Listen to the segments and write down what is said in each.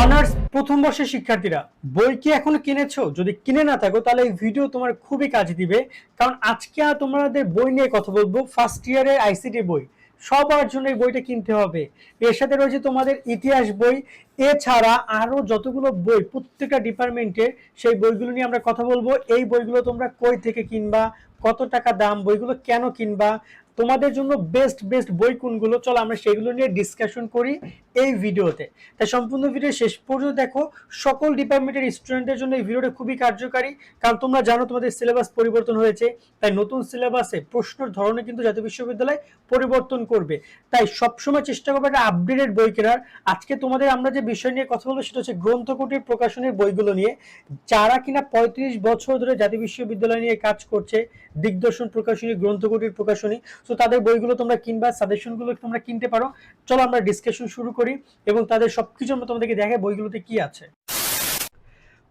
Honours প্রথম বর্ষের শিক্ষার্থীরা। বই কি এখনও কিনেছো? যদি কিনে না থাকো, তাহলে এই ভিডিও তোমার খুবই কাজে দিবে। কারণ আজকে তোমাদের বই নিয়ে কথা বলব ফার্স্ট ইয়ারের আইসিটি বই। সবার জন্য এই বইটা কিনতে হবে। এর সাথে রয়েছে তোমাদের ইতিহাস বই। এছাড়া আরও যতগুলো বই প্রত্যেকটা ডিপার্টমেন্টে সেই বইগুলো নিয়ে আমরা কথা বলব। এই বইগুলো তোমরা কই থেকে কিনবা? কত টাকা দাম? বইগুলো কেন কিনবা? তোমাদের জন্য বেস্ট বেস্ট বই কোনগুলো? চলো আমরা সেগুলো নিয়ে ডিসকাশন করি এই ভিডিওতে। তাই সম্পূর্ণ ভিডিও শেষ পর্যন্ত দেখো। সকল ডিপার্টমেন্টের স্টুডেন্টদের জন্য এই ভিডিওটা খুবই কার্যকারী। কারণ তোমরা জানো তোমাদের সিলেবাস পরিবর্তন হয়েছে। তাই নতুন সিলেবাসে প্রশ্নের ধরনে কিন্তু জাতীয় বিশ্ববিদ্যালয় পরিবর্তন করবে। তাই সবসময় চেষ্টা করবে একটা আপডেটেড বই কেনার। আজকে তোমাদের আমরা যে বিষয় নিয়ে কথা বলব সেটা হচ্ছে গ্রন্থকুটির প্রকাশনের বইগুলো নিয়ে। যারা কিনা পঁয়ত্রিশ বছর ধরে জাতীয় বিশ্ববিদ্যালয় নিয়ে কাজ করছে, দিগদর্শন প্রকাশনী, গ্রন্থকুটির প্রকাশনী তাদের বইগুলো তোমরা কিনবা, সাজেশনগুলো তোমরা কিনতে পারো। চলো আমরা ডিসকাশন শুরু করি এবং তাদের সবকিছু আমরা তোমাদেরকে দেখে বইগুলোতে কি আছে।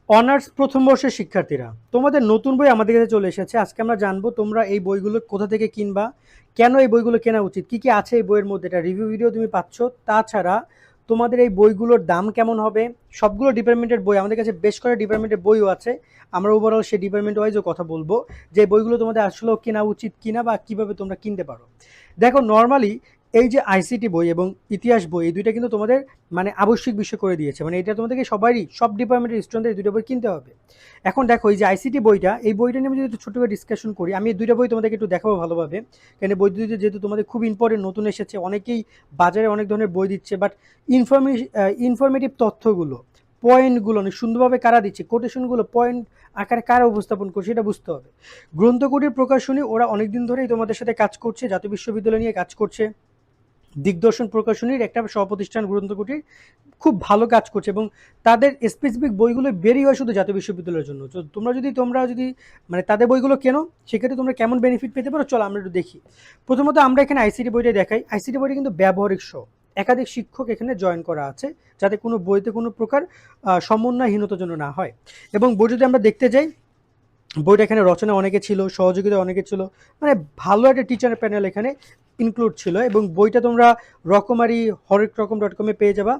অনার্স প্রথম বর্ষের শিক্ষার্থীরা, তোমাদের নতুন বই আমাদের কাছে চলে এসেছে। আজকে আমরা জানব তোমরা এই বইগুলো কোথা থেকে কিনবা, কেন এই বইগুলো কেনা উচিত, কি কি আছে এই বইয়ের মধ্যে, এটা রিভিউ ভিডিও তুমি পাচ্ছ। তাছাড়া তোমাদের এই বইগুলোর দাম কেমন হবে? সবগুলো ডিপার্টমেন্টের বই, আমাদের কাছে বেশ কয়েকটা ডিপার্টমেন্টের বইও আছে। আমরা ওভারঅল সেই ডিপার্টমেন্ট ওয়াইজও কথা বলব। যে বইগুলো তোমাদের আসলেও কেনা উচিত কিনা বা কীভাবে তোমরা কিনতে পারো। দেখো নর্মালি এই যে আইসিটি বই এবং ইতিহাস বই, এই দুইটা কিন্তু তোমাদের মানে আবশ্যিক বিষয় করে দিয়েছে। মানে এটা তোমাদেরকে সবারই, সব ডিপার্টমেন্টের স্টুডেন্টদের এই দুটো বই কিনতে হবে। এখন দেখো, এই যে আইসিটি বইটা, এই বইটা নিয়ে আমি যদি ছোটো করে ডিসকাশন করি, আমি এই দুইটা বই তোমাদেরকে একটু দেখাবো ভালোভাবে। কেন বই দুটো যেহেতু তোমাদের খুব ইম্পর্টেন্ট নতুন এসেছে, অনেকেই বাজারে অনেক ধরনের বই দিচ্ছে বাট ইনফরমে ইনফরমেটিভ তথ্যগুলো পয়েন্টগুলো অনেক সুন্দরভাবে কারা দিচ্ছে কোটেশনগুলো পয়েন্ট আকারে কারা উপস্থাপন করছে, সেটা বুঝতে হবে। গ্রন্থকুটির প্রকাশনী, ওরা অনেকদিন ধরেই তোমাদের সাথে কাজ করছে, জাতীয় বিশ্ববিদ্যালয় নিয়ে কাজ করছে। দিগদর্শন প্রকাশনীর একটা সহপ্রতিষ্ঠান গ্রন্থকুটির খুব ভালো কাজ করছে এবং তাদের স্পেসিফিক বইগুলো বেরিয়ে হয় শুধু জাতীয় বিশ্ববিদ্যালয়ের জন্য। তো তোমরা যদি তোমরা যদি মানে তাদের বইগুলো কেনো সেক্ষেত্রে তোমরা কেমন বেনিফিট পেতে পারো চলো আমরা একটু দেখি। প্রথমত আমরা এখানে আইসিটি বইটা দেখাই। আইসিটি বইটা কিন্তু ব্যবহারিক সহ। একাধিক শিক্ষক এখানে জয়েন করা আছে যাতে কোনো বইতে কোনো প্রকার আহ, সমন্বয়হীনতা যেন না হয়। এবং বই যদি আমরা দেখতে যাই বইটা এখানে রচনা অনেকে ছিল সহযোগিতা অনেকে ছিল। মানে ভালো একটা টিচার প্যানেল এখানে ইনক্লুড ছিল এবং বইটা তোমরা রকমারি হরেক রকম ডট কমে পেয়ে যাবা।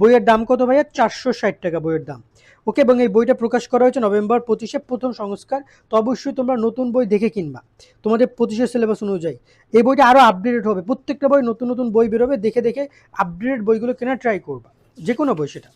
বইয়ের দাম কত ভাইয়া? চারশো ষাট টাকা বইয়ের দাম। ওকে, এবং এই বইটা প্রকাশ করা হয়েছে নভেম্বর পঁচিশে, প্রথম সংস্কার। তো অবশ্যই তোমরা নতুন বই দেখে কিনবা। তোমাদের পঁচিশের সিলেবাস অনুযায়ী। এই বইটা আরও আপডেটেড হবে। প্রত্যেকটা বই নতুন নতুন বই বেরোবে। দেখে দেখে আপডেটেড বইগুলো কেনার ট্রাই করবা। যে কোনো বই সেটা।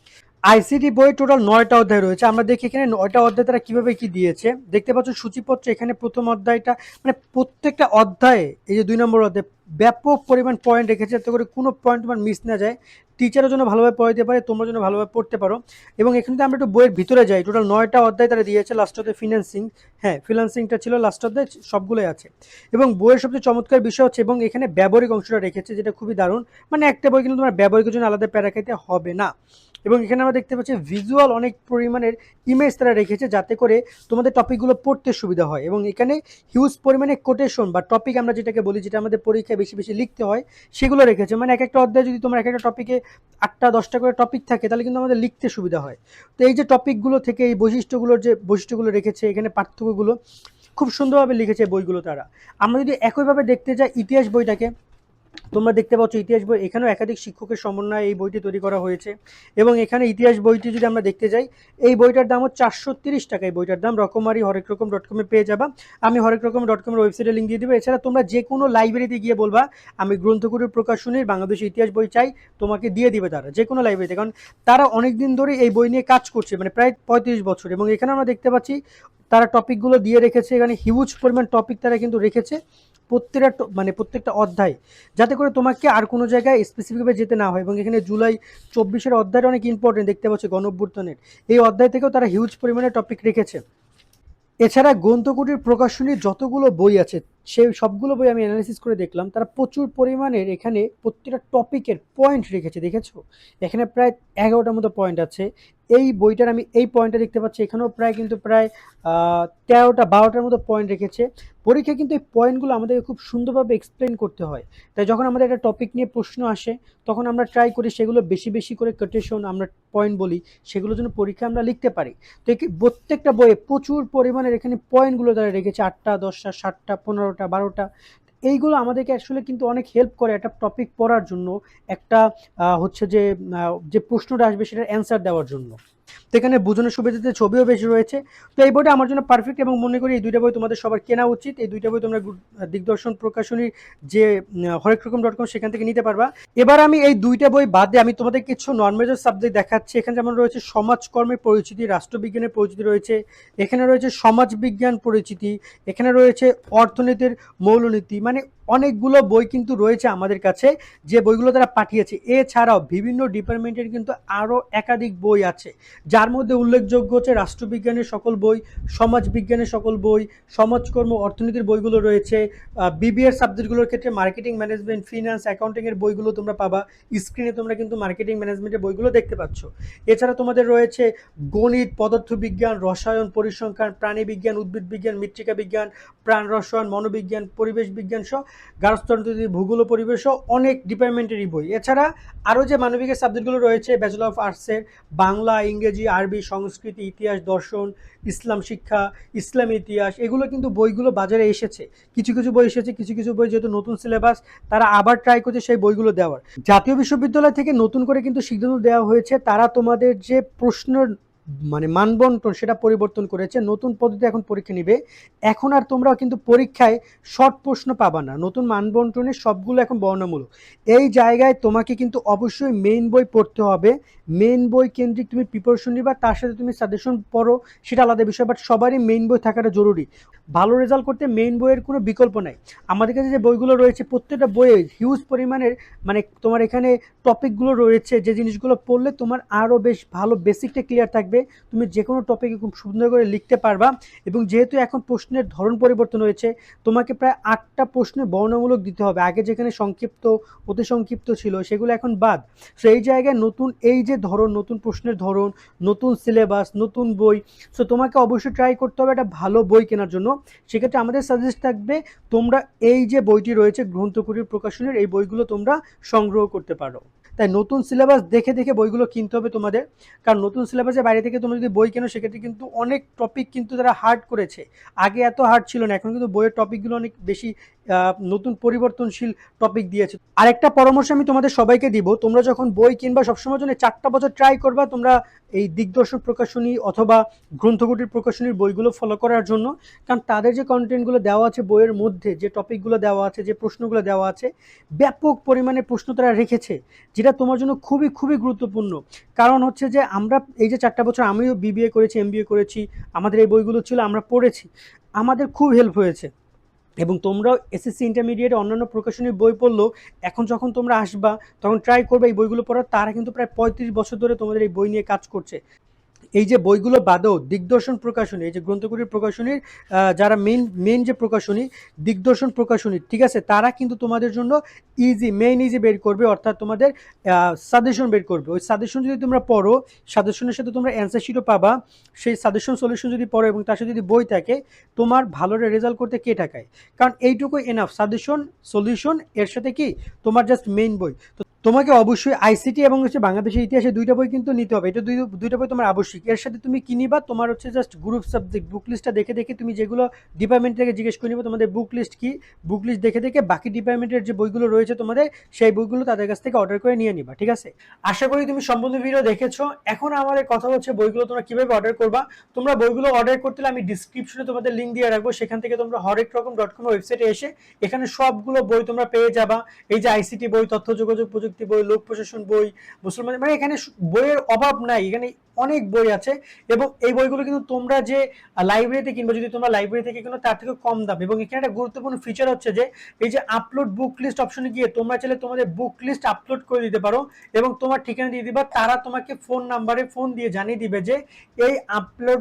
আইসিটি বই টোটাল নয়টা অধ্যায় রয়েছে। আমরা দেখি এখানে নয়টা অধ্যায় তারা কীভাবে কি দিয়েছে। দেখতে পাচ্ছ সূচিপত্র এখানে প্রথম অধ্যায়টা মানে প্রত্যেকটা অধ্যায়ে, এই যে দুই নম্বর অধ্যায়, ব্যাপক পরিমাণ পয়েন্ট রেখেছে যাতে করে কোনো পয়েন্ট তোমার মিস না যায়। টিচারের জন্য ভালোভাবে পড়াতে পারে, তোমরা জন্য ভালোভাবে পড়তে পারো। এবং এখানে তো আমরা একটু বইয়ের ভিতরে যাই, টোটাল নয়টা অধ্যায় তারা দিয়েছে। লাস্ট অধ্যায় ফিনান্সিং হ্যাঁ ফিনান্সিংটা ছিল লাস্ট অধ্যায়, সবগুলোই আছে। এবং বইয়ের সবচেয়ে চমৎকার বিষয় হচ্ছে, এবং এখানে ব্যবহারিক অংশটা রেখেছে, যেটা খুবই দারুণ। মানে একটা বই কিন্তু তোমার ব্যবহারিকের জন্য আলাদা প্যারা খাইতে হবে না। এবং এখানে আমরা দেখতে পাচ্ছি ভিজুয়াল অনেক পরিমাণের ইমেজ তারা রেখেছে যাতে করে তোমাদের টপিকগুলো পড়তে সুবিধা হয় এবং এখানে হিউজ পরিমাণে কোটেশন বা টপিক আমরা যেটাকে বলি যেটা আমাদের পরীক্ষায় বেশি বেশি লিখতে হয়, সেগুলো রেখেছে। মানে এক একটা অধ্যায় যদি তোমার এক একটা টপিকে আটটা, দশটা করে টপিক থাকে, তাহলে কিন্তু আমাদের লিখতে সুবিধা হয়। তো এই যে টপিকগুলো থেকে এই বৈশিষ্ট্যগুলোর যে বৈশিষ্ট্যগুলো রেখেছে, এখানে পার্থক্যগুলো খুব সুন্দরভাবে লিখেছে বইগুলো তারা। আমরা যদি একইভাবে দেখতে যাই ইতিহাস বইটাকে তোমরা দেখতে পাচ্ছ ইতিহাস বই, এখানেও একাধিক শিক্ষকের সমন্বয়ে এই বইটি তৈরি করা হয়েছে। এবং এখানে ইতিহাস বইটি যদি আমরা দেখতে যাই, এই বইটার দাম হচ্ছে চারশো তিরিশ টাকা। এই বইটার দাম রকমারি হরেক রকম ডট কমে পেয়ে যাবা। আমি হরেক রকম ডট কমের ওয়েবসাইটে লিঙ্ক দিয়ে দেবো। এছাড়া তোমরা যে কোনো লাইব্রেরিতে গিয়ে বলবা, আমি গ্রন্থকুটির প্রকাশনীর বাংলাদেশের ইতিহাস বই চাই, তোমাকে দিয়ে দিবে তারা, যে কোনো লাইব্রেরিতে কারণ তারা অনেক দিন ধরে এই বই নিয়ে কাজ করছে মানে প্রায় পঁয়ত্রিশ বছর। এবং এখানে আমরা দেখতে পাচ্ছি, তারা টপিকগুলো দিয়ে রেখেছে, এখানে হিউজ পরিমাণ টপিক তারা কিন্তু রেখেছে। প্রত্যেকটা মানে প্রত্যেকটা অধ্যায়, যাতে করে তোমাকে আর কোনো জায়গায় স্পেসিফিকভাবে যেতে না হয়। এবং এখানে জুলাই চব্বিশের অধ্যায়টা অনেক ইম্পর্টেন্ট দেখতে পাচ্ছি, গণঅভ্যুত্থানের। এই অধ্যায় থেকেও তারা হিউজ পরিমাণে টপিক রেখেছে। এছাড়া গ্রন্থকুটির প্রকাশনীর যতগুলো বই আছে, সেই সবগুলো বই আমি অ্যানালিসিস করে দেখলাম, তারা প্রচুর পরিমাণের এখানে প্রত্যেকটা টপিকের পয়েন্ট রেখেছে, দেখেছ? এখানে প্রায় এগারোটার মতো পয়েন্ট আছে। এই বইটার আমি এই পয়েন্টটা দেখতে পাচ্ছি। এখানেও প্রায় কিন্তু প্রায় তেরোটা, বারোটার মতো পয়েন্ট রেখেছে। পরীক্ষায় কিন্তু এই পয়েন্টগুলো আমাদেরকে খুব সুন্দরভাবে এক্সপ্লেন করতে হয়। তাই যখন আমাদের একটা টপিক নিয়ে প্রশ্ন আসে, তখন আমরা ট্রাই করি সেগুলো বেশি বেশি করে কোটেশন আমরা পয়েন্ট বলি, সেগুলোর জন্য পরীক্ষা আমরা লিখতে পারি। তো প্রত্যেকটা বইয়ে প্রচুর পরিমাণের এখানে পয়েন্টগুলো তারা রেখেছে। আটটা, দশটা, সাতটা, পনেরোটা, বারোটা। এইগুলো আমাদেরকে আসলে কিন্তু অনেক হেল্প করে একটা টপিক পড়ার জন্য, একটা হচ্ছে যে যে প্রশ্নটা আসবে সেটার অ্যান্সার দেওয়ার জন্য। তো এখানে বোঝানোর সুবিধাতে ছবিও বেশি রয়েছে। তো এই বইটা আমার জন্য পারফেক্ট এবং মনে করি এই দুইটা বই তোমাদের সবার কেনা উচিত। এই দুইটা বই তোমরা দিগদর্শন প্রকাশনীর যে হরেক রকম ডট কম সেখান থেকে নিতে পারবা। এবার আমি এই দুইটা বই বাদে আমি তোমাদের কিছু নন মেজর সাবজেক্ট দেখাচ্ছি। এখানে যেমন রয়েছে সমাজকর্মের পরিচিতি, রাষ্ট্রবিজ্ঞানের পরিচিতি রয়েছে। এখানে রয়েছে সমাজবিজ্ঞান পরিচিতি। এখানে রয়েছে অর্থনীতির মৌলনীতি। মানে অনেকগুলো বই কিন্তু রয়েছে আমাদের কাছে, যে বইগুলো তারা পাঠিয়েছে। এছাড়াও বিভিন্ন ডিপার্টমেন্টের কিন্তু আরও একাধিক বই আছে, যার মধ্যে উল্লেখযোগ্য হচ্ছে রাষ্ট্রবিজ্ঞানের সকল বই, সমাজবিজ্ঞানের সকল বই, সমাজকর্ম, অর্থনীতির বইগুলো রয়েছে বিবিএর সাবজেক্টগুলোর ক্ষেত্রে মার্কেটিং ম্যানেজমেন্ট ফিনান্স অ্যাকাউন্টিংয়ের বইগুলো তোমরা পাবা। স্ক্রিনে তোমরা কিন্তু মার্কেটিং ম্যানেজমেন্টের বইগুলো দেখতে পাচ্ছ। এছাড়া তোমাদের রয়েছে গণিত, পদার্থবিজ্ঞান, রসায়ন, পরিসংখ্যান, প্রাণীবিজ্ঞান উদ্ভিদ বিজ্ঞান মৃত্তিকা বিজ্ঞান প্রাণ রসায়ন মনোবিজ্ঞান পরিবেশ বিজ্ঞান সহ গার্হস্থ্যন্তরী ভূগোল ও পরিবেশ অনেক ডিপার্টমেন্টেরই বই। এছাড়া আরও যে মানবিকের সাবজেক্টগুলো রয়েছে ব্যাচেলর অফ আর্টসের বাংলা, ইংরেজি, আরবি, সংস্কৃতি, ইতিহাস, দর্শন, ইসলাম শিক্ষা, ইসলাম ইতিহাস, এগুলো কিন্তু বইগুলো বাজারে এসেছে। কিছু কিছু বই এসেছে, কিছু কিছু বই যেহেতু নতুন সিলেবাস তারা আবার ট্রাই করছে সেই বইগুলো দেওয়ার। জাতীয় বিশ্ববিদ্যালয় থেকে নতুন করে কিন্তু সিদ্ধান্ত দেওয়া হয়েছে, তারা তোমাদের যে প্রশ্নের মানে মানবন্টন সেটা পরিবর্তন করেছে, নতুন পদ্ধতি এখন পরীক্ষা নিবে। এখন আর তোমরাও কিন্তু পরীক্ষায় শর্ট প্রশ্ন পাবা না। নতুন মানবন্টনের সবগুলো এখন বর্ণমূলক। এই জায়গায় তোমাকে কিন্তু অবশ্যই মেইন বই পড়তে হবে। মেইন বই কেন্দ্রিক তুমি প্রিপারেশন নিবা, তার সাথে তুমি সাজেশন পড়ো, সেটা আলাদা বিষয় বাট সবারই মেইন বই থাকাটা জরুরি। ভালো রেজাল্ট করতে মেইন বইয়ের কোনো বিকল্প নাই। আমাদের কাছে যে বইগুলো রয়েছে, প্রত্যেকটা বইয়ে হিউজ পরিমাণের মানে তোমার এখানে টপিকগুলো রয়েছে, যে জিনিসগুলো পড়লে তোমার আরও বেশ ভালো বেসিকটা ক্লিয়ার থাকবে। তুমি যে কোনো টপিকে খুব সুন্দর করে লিখতে পারবা, এবং যেহেতু এখন প্রশ্নের ধরন পরিবর্তন হয়েছে, তোমাকে প্রায় আটটা প্রশ্নে বর্ণমূলক দিতে হবে। আগে যেখানে সংক্ষিপ্ত, অতি সংক্ষিপ্ত ছিল, সেগুলো এখন বাদ। সো এই জায়গায় নতুন এই যে ধরন, নতুন প্রশ্নের ধরন, নতুন সিলেবাস নতুন বই। সো তোমাকে অবশ্যই ট্রাই করতে হবে একটা ভালো বই কেনার জন্য। সেক্ষেত্রে আমাদের সাজেস্ট থাকবে, তোমরা এই যে বইটি রয়েছে গ্রন্থকুটির প্রকাশনের এই বইগুলো তোমরা সংগ্রহ করতে পারো। তাই নতুন সিলেবাস দেখে দেখে বইগুলো কিনতে হবে তোমাদের। কারণ নতুন সিলেবাসের বাইরে থেকে তোমরা যদি বই কেনো, সেক্ষেত্রে কিন্তু অনেক টপিক কিন্তু তারা হার্ড করেছে। আগে এত হার্ড ছিল না, এখন কিন্তু বইয়ের টপিকগুলো অনেক বেশি নতুন পরিবর্তনশীল টপিক দিয়েছে। আরেকটা পরামর্শ আমি তোমাদের সবাইকে দিব, তোমরা যখন বই কিনবা সবসময় জন্য চারটা বছর ট্রাই করবা তোমরা এই দিগদর্শন প্রকাশনী অথবা গ্রন্থকুটির প্রকাশনীর বইগুলো ফলো করার জন্য। কারণ তাদের যে কন্টেন্টগুলো দেওয়া আছে বইয়ের মধ্যে, যে টপিকগুলো দেওয়া আছে, যে প্রশ্নগুলো দেওয়া আছে, ব্যাপক পরিমাণে প্রশ্ন তারা রেখেছে। যেটা তোমার জন্য খুবই খুবই গুরুত্বপূর্ণ। কারণ হচ্ছে যে আমরা এই যে চারটা বছর আমিও বিবিএ করেছি এমবিএ করেছি, আমাদের এই বইগুলো ছিল, আমরা পড়েছি। আমাদের খুব হেল্প হয়েছে। এবং তোমরাও এসএসসি ইন্টারমিডিয়েট অন্যান্য প্রকাশনীর বই পড়লেও এখন যখন তোমরা আসবা, তখন ট্রাই করবে এই বইগুলো পড়ার, তারা কিন্তু প্রায় পঁয়ত্রিশ বছর ধরে তোমাদের এই বই নিয়ে কাজ করছে। এই যে বইগুলো বাদেও দিগদর্শন প্রকাশনী, এই যে গ্রন্থগুলির প্রকাশনীর যারা মেন মেন যে প্রকাশনী, দিগদর্শন প্রকাশনী, ঠিক আছে? তারা কিন্তু তোমাদের জন্য ইজি মেইন ইজি বের করবে, অর্থাৎ তোমাদের সাজেশন বের করবে। ওই সাজেশন যদি তোমরা পড়ো সাজেশনের সাথে তোমরা অ্যান্সার শিটও পাবা। সেই সাজেশন সলিউশন যদি পড়ো এবং তার সাথে যদি বই থাকে, তোমার ভালো রেজাল্ট করতে কে টাকায় কারণ এইটুকু এনাফ সাজেশন সলিউশন এর সাথে কি? তোমার জাস্ট মেইন বই। তো তোমাকে অবশ্যই আইসিটি এবং হচ্ছে বাংলাদেশের ইতিহাসে দুইটা বই কিন্তু নিতে হবে। এটা দুই, দুইটা বই তোমার আবশ্যিক। এর সাথে তুমি কিনিবা তোমার হচ্ছে জাস্ট গ্রুপ সাবজেক্ট বুক লিস্টটা দেখে দেখে তুমি যেগুলো ডিপার্টমেন্ট থেকে জিজ্ঞেস করে নিবে, তোমাদের বুক লিস্ট কি? বুক লিস্ট দেখে দেখে বাকি ডিপার্টমেন্টের যে বইগুলো রয়েছে তোমাদের, সেই বইগুলো তাদের কাছ থেকে অর্ডার করে নিয়ে নিবা, ঠিক আছে? আশা করি তুমি সম্পূর্ণ ভিডিও দেখেছ। এখন আমাদের কথা হচ্ছে বইগুলো তোমরা কীভাবে অর্ডার করবা? তোমরা বইগুলো অর্ডার করতে আমি ডিসক্রিপশনে তোমাদের লিঙ্ক দিয়ে রাখব। সেখান থেকে তোমরা হরেক রকম ডট কম ওয়েবসাইটে এসে এখানে সবগুলো বই তোমরা পেয়ে যাবা। এই যে আইসিটি বই, তথ্য যোগাযোগ প্রযুক্তি বই লোক প্রশাসন বই মুসলমান মানে এখানে বইয়ের অভাব নাই এখানে অনেক বই আছে এবং এই বইগুলো কিন্তু তোমরা যে লাইব্রেরিতে কিনবে, যদি তোমরা লাইব্রেরি থেকে কিনো, তার থেকে কম দাম। এবং এখানে একটা গুরুত্বপূর্ণ ফিচার হচ্ছে যে, এই যে আপলোড বুক লিস্ট অপশনে গিয়ে তোমরা চাইলে তোমাদের বুক লিস্ট আপলোড করে দিতে পারো এবং তোমার ঠিকানা দিয়ে দিবা। তারা তোমাকে ফোন নাম্বারে ফোন দিয়ে জানিয়ে দিবে যে, এই আপলোড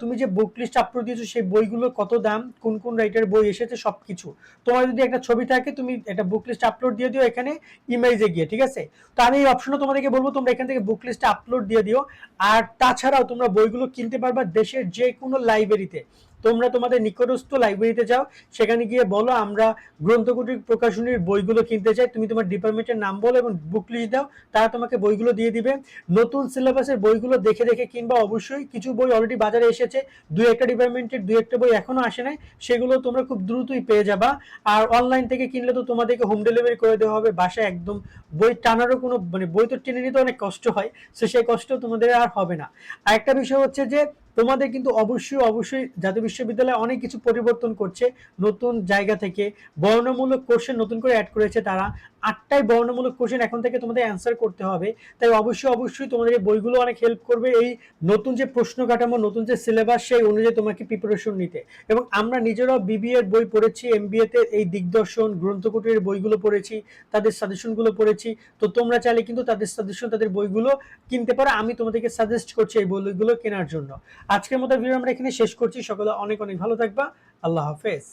তুমি যে বুক লিস্ট আপলোড দিয়েছ, সেই বইগুলোর কত দাম, কোন কোন রাইটারের বই এসেছে সব কিছু তোমার যদি একটা ছবি থাকে, তুমি একটা বুক লিস্ট আপলোড দিয়ে দিও এখানে ইমেজে গিয়ে, ঠিক আছে? তো আমি এই অপশনও তোমাদেরকে বলব, তোমরা এখান থেকে বুক লিস্টে আপলোড দিয়ে দিও। আর তাছাড়াও তোমরা বইগুলো কিনতে পারবা দেশের যে কোনো লাইব্রেরিতে তোমরা তোমাদের নিকটস্থ লাইব্রেরিতে যাও, সেখানে গিয়ে বলো আমরা গ্রন্থকুটির প্রকাশনীর বইগুলো কিনতে চাই। তুমি তোমার ডিপার্টমেন্টের নাম বলো এবং বুক লিস্ট দাও, তারা তোমাকে বইগুলো দিয়ে দিবে। নতুন সিলেবাসের বইগুলো দেখে দেখে কিংবা অবশ্যই। কিছু বই অলরেডি বাজারে এসেছে দু একটা ডিপার্টমেন্টের দু একটা বই এখনও আসে নাই। সেগুলো তোমরা খুব দ্রুতই পেয়ে যাবা। আর অনলাইন থেকে কিনলে তো তোমাদেরকে হোম ডেলিভারি করে দেওয়া হবে, বাসায় একদম বই টানারও কোনো মানে বই তো টেনে নিতে অনেক কষ্ট হয় সো সেই কষ্ট তোমাদের আর হবে না। আরেকটা বিষয় হচ্ছে যে তোমাদের কিন্তু অবশ্যই অবশ্যই জাতীয় বিশ্ববিদ্যালয় অনেক কিছু পরিবর্তন করছে। নতুন জায়গা থেকে বর্ণমূলক কোশ্চেন নতুন করে অ্যাড করেছে তারা। আটটাই বর্ণমূলক কোশ্চেন এখন থেকে তোমাদের অ্যান্সার করতে হবে। তাই অবশ্যই অবশ্যই তোমাদের এই বইগুলো অনেক হেল্প করবে। এই নতুন যে প্রশ্ন কাঠামো, নতুন যে সিলেবাস সেই অনুযায়ী তোমাকে প্রিপারেশন নিতে। এবং আমরা নিজেরাও বিবিএর বই পড়েছি এম এমবিএতে এই দিগদর্শন, গ্রন্থকুটির বইগুলো পড়েছি, তাদের সাজেশনগুলো পড়েছি। তো তোমরা চাইলে কিন্তু তাদের সাজেশন তাদের বইগুলো কিনতে পারো। আমি তোমাদেরকে সাজেস্ট করছি এই বইগুলো কেনার জন্য। আজকের মতো ভিডিও আমরা এখানে শেষ করছি। সকলে অনেক অনেক ভালো থাকবা। আল্লাহ হাফেজ।